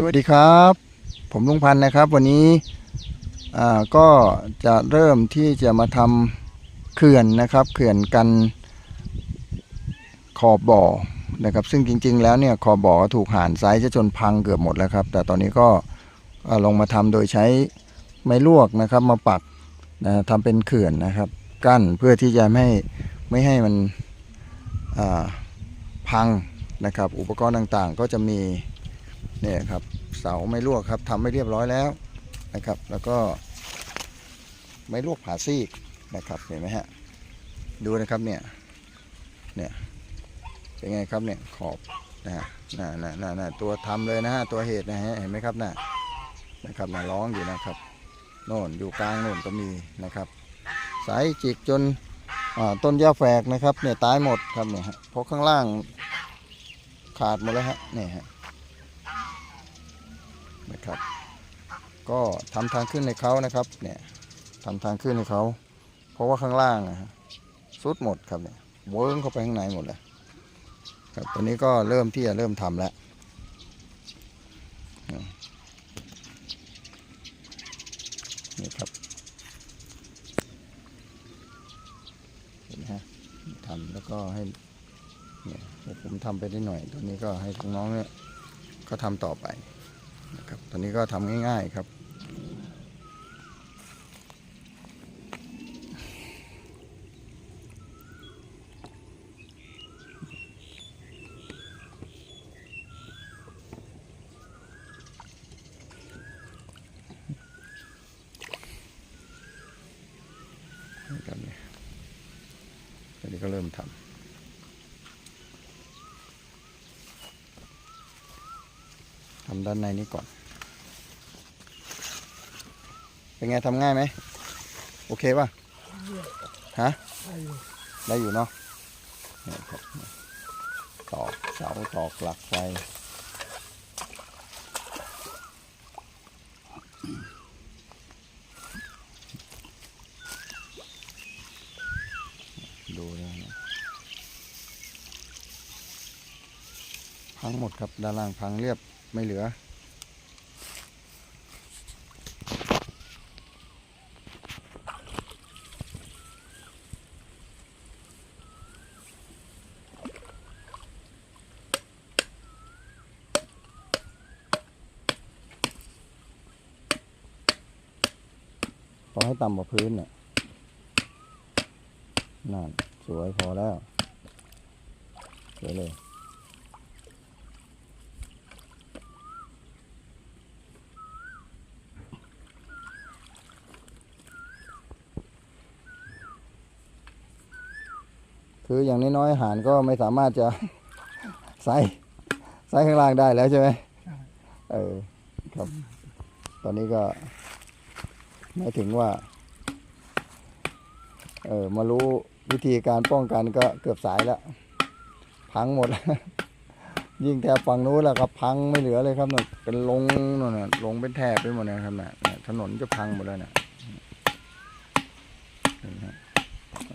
สวัสดีครับ ผมลุงพันธ์นะครับ วันนี้ก็จะเริ่มที่จะมาทำเขื่อนนะครับ เขื่อนกันขอบบ่อนะครับ ซึ่งจริง ๆ แล้วเนี่ยขอบบ่อถูกห่านไซส์จะจนพังเกือบหมดแล้วครับ แต่ตอนนี้ก็ลงมาทำโดยใช้ไม้ลวกนะครับ มาปักนะทำเป็นเขื่อนนะครับ กั้นเพื่อที่จะไม่ให้ไม่ให้มันพังนะครับ อุปกรณ์ต่างๆ ก็จะมี เนี่ยครับเสาไม้ลวกครับทำไม่เรียบร้อยแล้วนะครับ แล้วก็ไม้ลวกผ่าซีกนะครับเห็นไหมฮะดูนะครับเนี่ยเนี่ยเป็นไงครับเนี่ยขอบนะฮะน่ะน่ะน่ะน่ะตัวทำเลยนะฮะตัวเหตุนะฮะเห็นไหมครับน่ะนะครับน่ะร้องอยู่นะครับโน่นอยู่กลางโน่นก็มีนะครับสายจิกจนต้นหญ้าแฝกนะครับเนี่ยตายหมดครับเนี่ยฮะเพราะข้างล่างขาดหมดแล้วฮะเนี่ยฮะ นะครับ ก็ทำทางขึ้นในเขานะครับเนี่ยทำทางขึ้นในเขา เพราะว่าข้างล่างนะฮะสุดหมดครับเนี่ยเวิ้งเข้าไปข้างในหมดเลยครับตอนนี้ก็เริ่มที่จะเริ่มทำแล้วนี่ครับเห็นไหมฮะทำแล้วก็ให้เนี่ยผมทำไปได้หน่อยตอนนี้ก็ให้น้องเนี่ยก็ทำต่อไป ครับตอนนี้ก็ทำง่ายๆครับนะครับเนี่ยตอนนี้ก็เริ่มทำ ทำด้านในนี้ก่อน เป็นไงทำง่ายไหม โอเคป่ะ ฮะ ได้อยู่เนาะตอกเสาตอกหลักไฟดูนะเนี่ยพังหมดครับด้านล่างพังเรียบ ไม่เหลือพอให้ต่ำกว่าพื้นน่ะนั่น สวยพอแล้ว สวยเลย คืออย่างน้อยๆอาหารก็ไม่สามารถจะใส่ใส่ข้างล่างได้แล้วใช่ไหมเออครับ ตอนนี้ก็หมายถึงว่า เออมารู้วิธีการป้องกันก็เกือบสายแล้ว พังหมด ยิ่งแถบฝั่งนู้นแล้วครับ พังไม่เหลือเลยครับน่ะเป็นลงนั่นน่ะลงเป็นแถบไปหมดนะครับน่ะน่ะถนนจะพังหมดแล้วน่ะเห็นไหมฮะ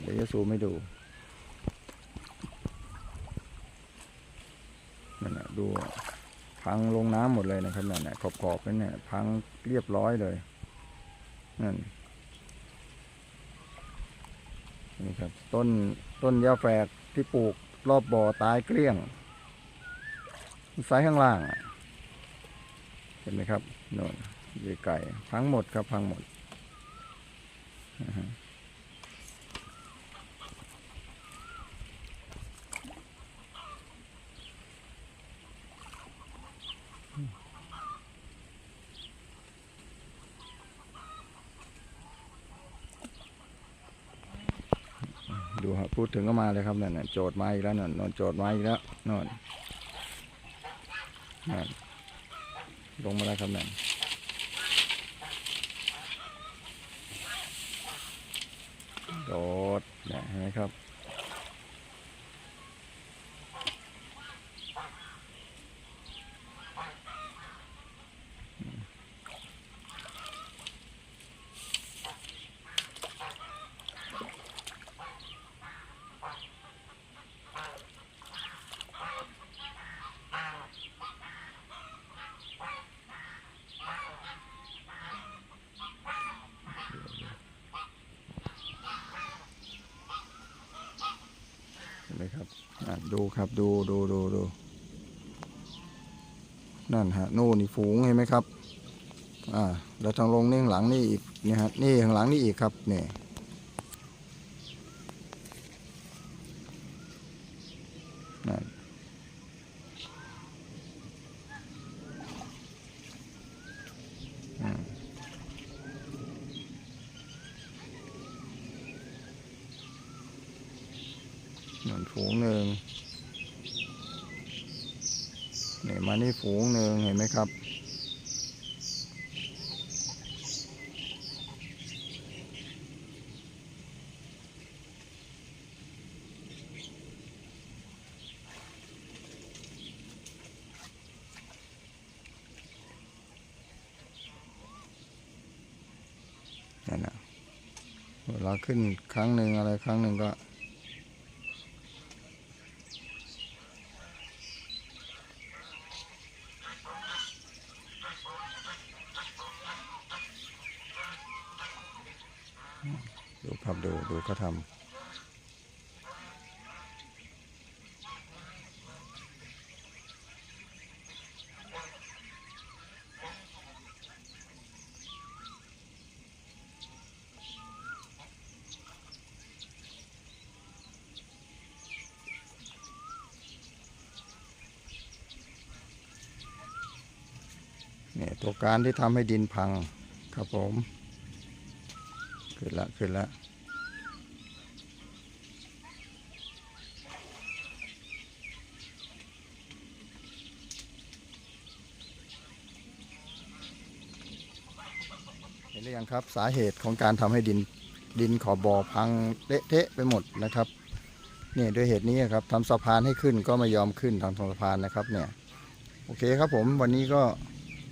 เดี๋ยวจะซูมให้ดูนั่นน่ะ ดูพังลงน้ำหมดเลยนะครับนั่นน่ะขอบขอบๆนั่นเนี่ยพังเรียบร้อยเลยนั่นนี่ครับต้นต้นยาแฝกที่ปลูกรอบบ่อตายเกลี้ยงไซส์ข้างล่างเห็นไหมครับโน่นยีไก่พังหมดครับพังหมด ดูครับพูดถึงก็มาเลยครับนั่นน่ะโจทย์มาอีกแล้วนั่นนนโจทย์มาอีกแล้วนนนั่นลงมาแล้วครับนั่นโดดเนี่ยเห็นไหมครับ น ดูครับดูดูดูดูนั่นฮะนู่นนี่ฝูงเห็นไหมครับอ่าแล้วทางลงนี่ข้างหลังนี่อีกนี่ฮะนี่ข้างหลังนี่อีกครับเนี่ยนั่นอืมนั่น ฝูงหนึ่งนี่มานี่ฝูงหนึ่งเห็นไหมครับ นั่นนะเวลาขึ้นครั้งหนึ่งอะไรครั้งหนึ่งก็ ดู ครับดูดูเขาทำเนี่ยตัวการที่ทำให้ดินพังครับผม ขึ้นละขึ้นละ หรือยังครับ สาเหตุของการทำให้ดินดินขอบบ่อพังเละเทะไปหมดนะครับเนี่ยด้วยเหตุนี้ครับทำสะพานให้ขึ้นก็ไม่ยอมขึ้นทางสะพานนะครับเนี่ยโอเคครับผมวันนี้ก็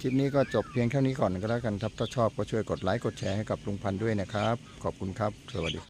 คลิปนี้ก็จบเพียงแค่นี้ก่อนก็แล้วกันครับถ้าชอบก็ช่วยกดไลค์กดแชร์ให้กับลุงพันธ์ด้วยนะครับ ขอบคุณครับ สวัสดี